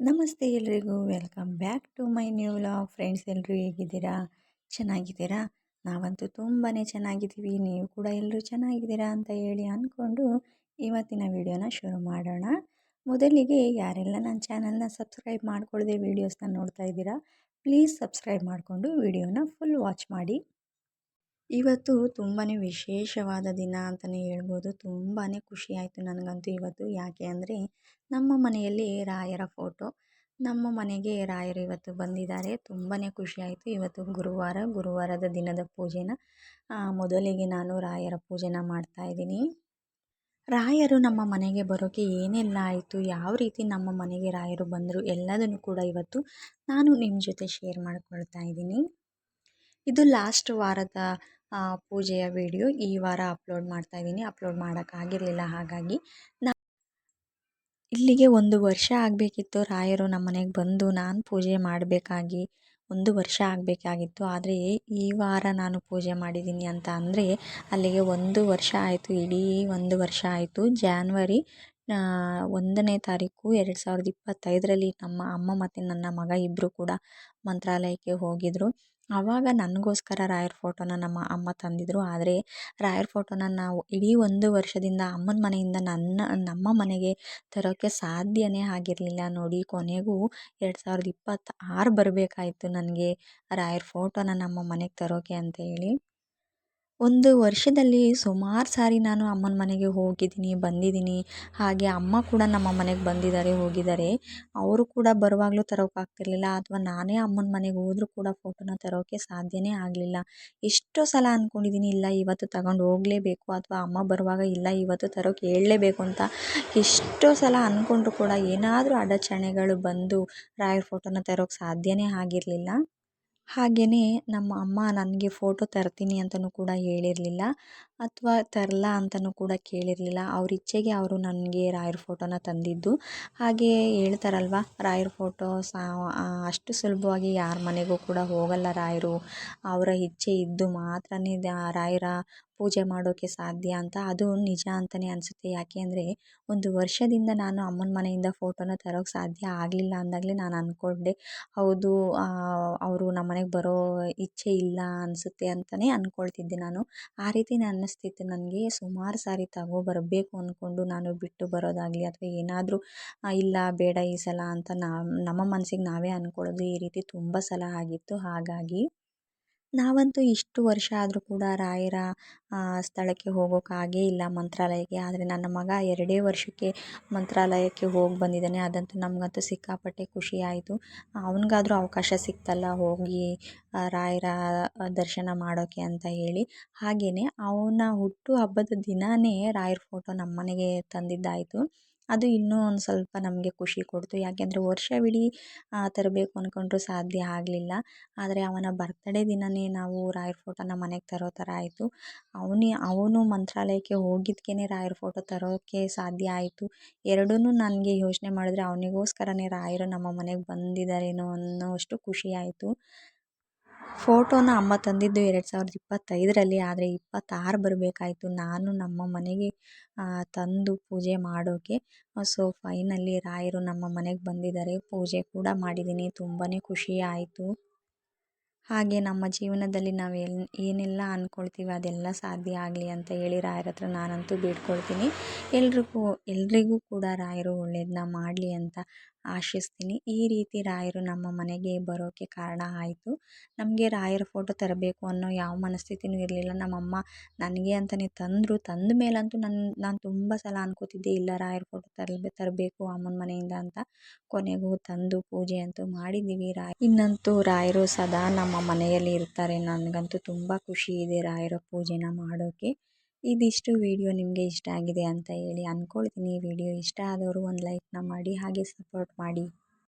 ನಮಸ್ತೆ ಎಲ್ರಿಗೂ, welcome back to my new vlog. Friends ಎಲ್ಲರೂ ಹೇಗಿದ್ದೀರಾ? ಚೆನ್ನಾಗಿದ್ದೀರಾ? ನಾವಂತೂ ತುಂಬಾ ಚೆನ್ನಾಗಿದ್ದೀವಿ. ನೀವು ಕೂಡ ಎಲ್ಲರೂ ಚೆನ್ನಾಗಿದ್ದೀರಾ ಅಂತ ಹೇಳಿ ಅಂದ್ಕೊಂಡು ಇವತ್ತಿನ ವಿಡಿಯೋನ ಶುರು ಮಾಡೋಣ. ಮೊದಲಿಗೆ ಯಾರೆಲ್ಲ ನನ್ನ ಚಾನಲ್ನ ಸಬ್ಸ್ಕ್ರೈಬ್ ಮಾಡ್ಕೊಳ್ಳದೆ ವೀಡಿಯೋಸ್ನ ನೋಡ್ತಾ ಇದ್ದೀರಾ, ಪ್ಲೀಸ್ ಸಬ್ಸ್ಕ್ರೈಬ್ ಮಾಡಿಕೊಂಡು ವಿಡಿಯೋನ ಫುಲ್ ವಾಚ್ ಮಾಡಿ. ಇವತ್ತು ತುಂಬಾ ವಿಶೇಷವಾದ ದಿನ ಅಂತಲೇ ಹೇಳ್ಬೋದು. ತುಂಬಾ ಖುಷಿ ಆಯಿತು ನನಗಂತೂ ಇವತ್ತು. ಯಾಕೆ ಅಂದರೆ, ನಮ್ಮ ಮನೆಯಲ್ಲಿ ರಾಯರ ಫೋಟೋ. ನಮ್ಮ ಮನೆಗೆ ರಾಯರು ಇವತ್ತು ಬಂದಿದ್ದಾರೆ. ತುಂಬಾ ಖುಷಿ ಆಯಿತು. ಇವತ್ತು ಗುರುವಾರ, ಗುರುವಾರದ ದಿನದ ಪೂಜೆನ ಮೊದಲಿಗೆ ನಾನು ರಾಯರ ಪೂಜೆನ ಮಾಡ್ತಾ ಇದ್ದೀನಿ. ರಾಯರು ನಮ್ಮ ಮನೆಗೆ ಬರೋಕ್ಕೆ ಏನೆಲ್ಲ ಆಯಿತು, ಯಾವ ರೀತಿ ನಮ್ಮ ಮನೆಗೆ ರಾಯರು ಬಂದರು ಎಲ್ಲದನ್ನು ಕೂಡ ಇವತ್ತು ನಾನು ನಿಮ್ಮ ಜೊತೆ ಶೇರ್ ಮಾಡ್ಕೊಳ್ತಾ ಇದ್ದೀನಿ. ಇದು ಲಾಸ್ಟ್ ವಾರದ ಪೂಜೆಯ ವಿಡಿಯೋ ಈ ವಾರ ಅಪ್ಲೋಡ್ ಮಾಡ್ತಾ ಇದ್ದೀನಿ. ಅಪ್ಲೋಡ್ ಮಾಡೋಕ್ಕಾಗಿರಲಿಲ್ಲ. ಹಾಗಾಗಿ ನಾ ಇಲ್ಲಿಗೆ ಒಂದು ವರ್ಷ ಆಗಬೇಕಿತ್ತು. ರಾಯರು ನಮ್ಮ ಮನೆಗೆ ಬಂದು ನಾನು ಪೂಜೆ ಮಾಡಬೇಕಾಗಿ ಒಂದು ವರ್ಷ ಆಗಬೇಕಾಗಿತ್ತು. ಆದರೆ ಈ ವಾರ ನಾನು ಪೂಜೆ ಮಾಡಿದ್ದೀನಿ ಅಂತ ಅಂದರೆ ಅಲ್ಲಿಗೆ ಒಂದು ವರ್ಷ ಆಯಿತು. ಇಡೀ ಒಂದು ವರ್ಷ ಆಯಿತು. ಜಾನ್ವರಿ ಒಂದನೇ ತಾರೀಕು ಎರಡು ಸಾವಿರದ ಇಪ್ಪತ್ತೈದರಲ್ಲಿ ನಮ್ಮ ಅಮ್ಮ ಮತ್ತು ನನ್ನ ಮಗ ಇಬ್ಬರು ಕೂಡ ಮಂತ್ರಾಲಯಕ್ಕೆ ಹೋಗಿದ್ದರು ಆವಾಗ ನನಗೋಸ್ಕರ ರಾಯರ ಫೋಟೋನ ನಮ್ಮ ಅಮ್ಮ ತಂದಿದ್ದರು ಆದರೆ ರಾಯರ ಫೋಟೋನ ನಾವು ಇಡೀ ಒಂದು ವರ್ಷದಿಂದ ಅಮ್ಮನ ಮನೆಯಿಂದ ನನ್ನ, ನಮ್ಮ ಮನೆಗೆ ತರೋಕ್ಕೆ ಸಾಧ್ಯವೇ ಆಗಿರಲಿಲ್ಲ. ನೋಡಿ, ಕೊನೆಗೂ ಎರಡು ಸಾವಿರದ ಇಪ್ಪತ್ತಾರು ಬರಬೇಕಾಯ್ತು ನನಗೆ ರಾಯರ ಫೋಟೋನ ನಮ್ಮ ಮನೆಗೆ ತರೋಕ್ಕೆ ಅಂತ ಹೇಳಿ. ಒಂದು ವರ್ಷದಲ್ಲಿ ಸುಮಾರು ಸಾರಿ ನಾನು ಅಮ್ಮನ ಮನೆಗೆ ಹೋಗಿದ್ದೀನಿ, ಬಂದಿದ್ದೀನಿ. ಹಾಗೆ ಅಮ್ಮ ಕೂಡ ನಮ್ಮ ಮನೆಗೆ ಬಂದಿದ್ದಾರೆ, ಹೋಗಿದ್ದಾರೆ. ಅವರು ಕೂಡ ಬರುವಾಗಲೂ ತರೋಕ್ಕಾಗ್ತಿರ್ಲಿಲ್ಲ ಅಥವಾ ನಾನೇ ಅಮ್ಮನ ಮನೆಗೆ ಹೋದರೂ ಕೂಡ ಫೋಟೋನ ತರೋಕ್ಕೆ ಸಾಧ್ಯನೇ ಆಗಲಿಲ್ಲ. ಎಷ್ಟೋ ಸಲ ಅಂದ್ಕೊಂಡಿದ್ದೀನಿ ಇಲ್ಲ, ಇವತ್ತು ತಗೊಂಡು ಹೋಗಲೇಬೇಕು. ಅಥವಾ ಅಮ್ಮ ಬರುವಾಗ, ಇಲ್ಲ, ಇವತ್ತು ತರೋಕೆ ಹೇಳಲೇಬೇಕು ಅಂತ ಎಷ್ಟೋ ಸಲ ಅಂದ್ಕೊಂಡ್ರು ಕೂಡ ಏನಾದರೂ ಅಡಚಣೆಗಳು ಬಂದು ರಾಯರ ಫೋಟೋನ ತರೋಕ್ಕೆ ಸಾಧ್ಯನೇ ಆಗಿರಲಿಲ್ಲ. ಹಾಗೆಯೇ ನಮ್ಮ ಅಮ್ಮ ನನಗೆ ಫೋಟೋ ತರ್ತೀನಿ ಅಂತಲೂ ಕೂಡ ಹೇಳಿರಲಿಲ್ಲ ಅಥವಾ ತರಲ್ಲ ಅಂತಲೂ ಕೂಡ ಕೇಳಿರಲಿಲ್ಲ. ಅವ್ರ ಇಚ್ಛೆಗೆ ಅವರು ನನಗೆ ರಾಯರ ಫೋಟೋನ ತಂದಿದ್ದು. ಹಾಗೆ ಹೇಳ್ತಾರಲ್ವ, ರಾಯರ ಫೋಟೋ ಸಾ ಅಷ್ಟು ಸುಲಭವಾಗಿ ಯಾರ ಮನೆಗೂ ಕೂಡ ಹೋಗಲ್ಲ ರಾಯರು. ಅವರ ಇಚ್ಛೆ ಇದ್ದು ಮಾತ್ರನೇ ರಾಯರ ಪೂಜೆ ಮಾಡೋಕ್ಕೆ ಸಾಧ್ಯ ಅಂತ ಅದು ನಿಜ ಅಂತಲೇ ಅನಿಸುತ್ತೆ. ಯಾಕೆ ಅಂದರೆ ಒಂದು ವರ್ಷದಿಂದ ನಾನು ಅಮ್ಮನ ಮನೆಯಿಂದ ಫೋಟೋನ ತರೋಕ್ಕೆ ಸಾಧ್ಯ ಆಗಲಿಲ್ಲ ಅಂದಾಗಲೇ ನಾನು ಅಂದ್ಕೊಂಡೆ ಹೌದು ಅವರು ನಮ್ಮ ಮನೆಗೆ ಬರೋ ಇಚ್ಛೆ ಇಲ್ಲ ಅನಿಸುತ್ತೆ ಅಂತಲೇ ಅಂದ್ಕೊಳ್ತಿದ್ದೆ ನಾನು. ಆ ರೀತಿ ಅನ್ನಿಸ್ತಿತ್ತು ನನಗೆ. ಸುಮಾರು ಸಾರಿ ತಗೋ ಬರಬೇಕು ಅಂದ್ಕೊಂಡು ನಾನು ಬಿಟ್ಟು ಬರೋದಾಗಲಿ ಅಥವಾ ಏನಾದರೂ ಇಲ್ಲ ಬೇಡ ಈ ಸಲ ಅಂತ ನಮ್ಮ ಮನಸ್ಸಿಗೆ ನಾವೇ ಅಂದ್ಕೊಳ್ಳೋದು ಈ ರೀತಿ ತುಂಬ ಸಲ ಆಗಿತ್ತು. ಹಾಗಾಗಿ ನಾವಂತೂ ಇಷ್ಟು ವರ್ಷ ಆದರೂ ಕೂಡ ರಾಯರ ಸ್ಥಳಕ್ಕೆ ಹೋಗೋಕ್ಕಾಗೇ ಇಲ್ಲ ಮಂತ್ರಾಲಯಕ್ಕೆ. ಆದರೆ ನನ್ನ ಮಗ ಎರಡೇ ವರ್ಷಕ್ಕೆ ಮಂತ್ರಾಲಯಕ್ಕೆ ಹೋಗಿ ಬಂದಿದ್ದಾನೆ. ಅದಂತೂ ನಮಗಂತೂ ಸಿಕ್ಕಾಪಟ್ಟೆ ಖುಷಿ ಆಯಿತು. ಅವನಿಗಾದ್ರೂ ಅವಕಾಶ ಸಿಕ್ತಲ್ಲ ಹೋಗಿ ರಾಯರ ದರ್ಶನ ಮಾಡೋಕ್ಕೆ ಅಂತ ಹೇಳಿ. ಹಾಗೆಯೇ ಅವನ ಹುಟ್ಟುಹಬ್ಬದ ದಿನವೇ ರಾಯರ ಫೋಟೋ ನಮ್ಮ ಮನೆಗೆ ತಂದಿದ್ದಾಯಿತು. ಅದು ಇನ್ನೂ ಒಂದು ಸ್ವಲ್ಪ ನಮಗೆ ಖುಷಿ ಕೊಡ್ತು. ಯಾಕೆಂದರೆ ವರ್ಷವಿಡೀ ತರಬೇಕು ಅಂದ್ಕೊಂಡ್ರೂ ಸಾಧ್ಯ ಆಗಲಿಲ್ಲ. ಆದರೆ ಅವನ ಬರ್ತಡೇ ದಿನವೇ ನಾವು ರಾಯರ ಫೋಟೋನ ಮನೆಗೆ ತರೋ ಥರ ಆಯಿತು. ಅವನೇ, ಅವನು ಮಂತ್ರಾಲಯಕ್ಕೆ ಹೋಗಿದ್ದಕ್ಕೇ ರಾಯರ ಫೋಟೋ ತರೋಕ್ಕೆ ಸಾಧ್ಯ ಆಯಿತು. ಎರಡೂ ನನಗೆ ಯೋಚನೆ ಮಾಡಿದ್ರೆ ಅವನಿಗೋಸ್ಕರನೇ ರಾಯರು ನಮ್ಮ ಮನೆಗೆ ಬಂದಿದ್ದಾರೇನೋ ಅನ್ನೋಷ್ಟು ಖುಷಿ ಆಯಿತು. ಫೋಟೋನ ಅಮ್ಮ ತಂದಿದ್ದು ಎರಡು ಸಾವಿರದ ಇಪ್ಪತ್ತೈದರಲ್ಲಿ, ಆದರೆ ಇಪ್ಪತ್ತಾರು ಬರಬೇಕಾಯ್ತು. ನಾನು ನಮ್ಮ ಮನೆಗೆ ತಂದು ಪೂಜೆ ಮಾಡೋಕ್ಕೆ ಸೊ, ಫೈನಲಿ ರಾಯರು ನಮ್ಮ ಮನೆಗೆ ಬಂದಿದ್ದಾರೆ. ಪೂಜೆ ಕೂಡ ಮಾಡಿದ್ದೀನಿ. ತುಂಬಾ ಖುಷಿ ಆಯಿತು. ಹಾಗೆ ನಮ್ಮ ಜೀವನದಲ್ಲಿ ನಾವು ಎಲ್, ಏನೆಲ್ಲ ಅಂದ್ಕೊಳ್ತೀವಿ ಅದೆಲ್ಲ ಸಾಧ್ಯ ಆಗಲಿ ಅಂತ ಹೇಳಿ ರಾಯರ ಹತ್ರ ನಾನಂತೂ ಬೇಡ್ಕೊಳ್ತೀನಿ. ಎಲ್ರಿಗೂ ಎಲ್ರಿಗೂ ಕೂಡ ರಾಯರು ಒಳ್ಳೆಯದನ್ನ ಮಾಡಲಿ ಅಂತ ಆಶಿಸ್ತೀನಿ. ಈ ರೀತಿ ರಾಯರು ನಮ್ಮ ಮನೆಗೆ ಬರೋಕ್ಕೆ ಕಾರಣ ಆಯಿತು. ನಮಗೆ ರಾಯರ ಫೋಟೋ ತರಬೇಕು ಅನ್ನೋ ಯಾವ ಮನಸ್ಥಿತಿನೂ ಇರಲಿಲ್ಲ. ನಮ್ಮಮ್ಮ ನನಗೆ ಅಂತಲೇ ತಂದರು, ತಂದ ಮೇಲಂತೂ ನನ್ನ ನಾನು ತುಂಬ ಸಲ ಅನ್ಕೋತಿದ್ದೆ, ಇಲ್ಲ ರಾಯರ ಫೋಟೋ ತರಬೇ ತರಬೇಕು ಅಮ್ಮನ ಮನೆಯಿಂದ ಅಂತ. ಕೊನೆಗೂ ತಂದು ಪೂಜೆ ಅಂತೂ ಮಾಡಿದ್ದೀವಿ. ರಾಯ, ಇನ್ನಂತೂ ರಾಯರು ಸದಾ ನಮ್ಮ ಮನೆಯಲ್ಲಿ ಇರ್ತಾರೆ. ನನಗಂತೂ ತುಂಬ ಖುಷಿ ಇದೆ ರಾಯರ ಪೂಜೆನ ಮಾಡೋಕ್ಕೆ ಇದಿಷ್ಟು ವಿಡಿಯೋ ನಿಮಗೆ ಇಷ್ಟ ಆಗಿದೆ ಅಂತ ಹೇಳಿ ಅಂದ್ಕೊಳ್ತೀನಿ ವಿಡಿಯೋ ಇಷ್ಟ ಆದವರು ಒಂದು ಲೈಕ್ನ ಮಾಡಿ, ಹಾಗೆ ಸಪೋರ್ಟ್ ಮಾಡಿ.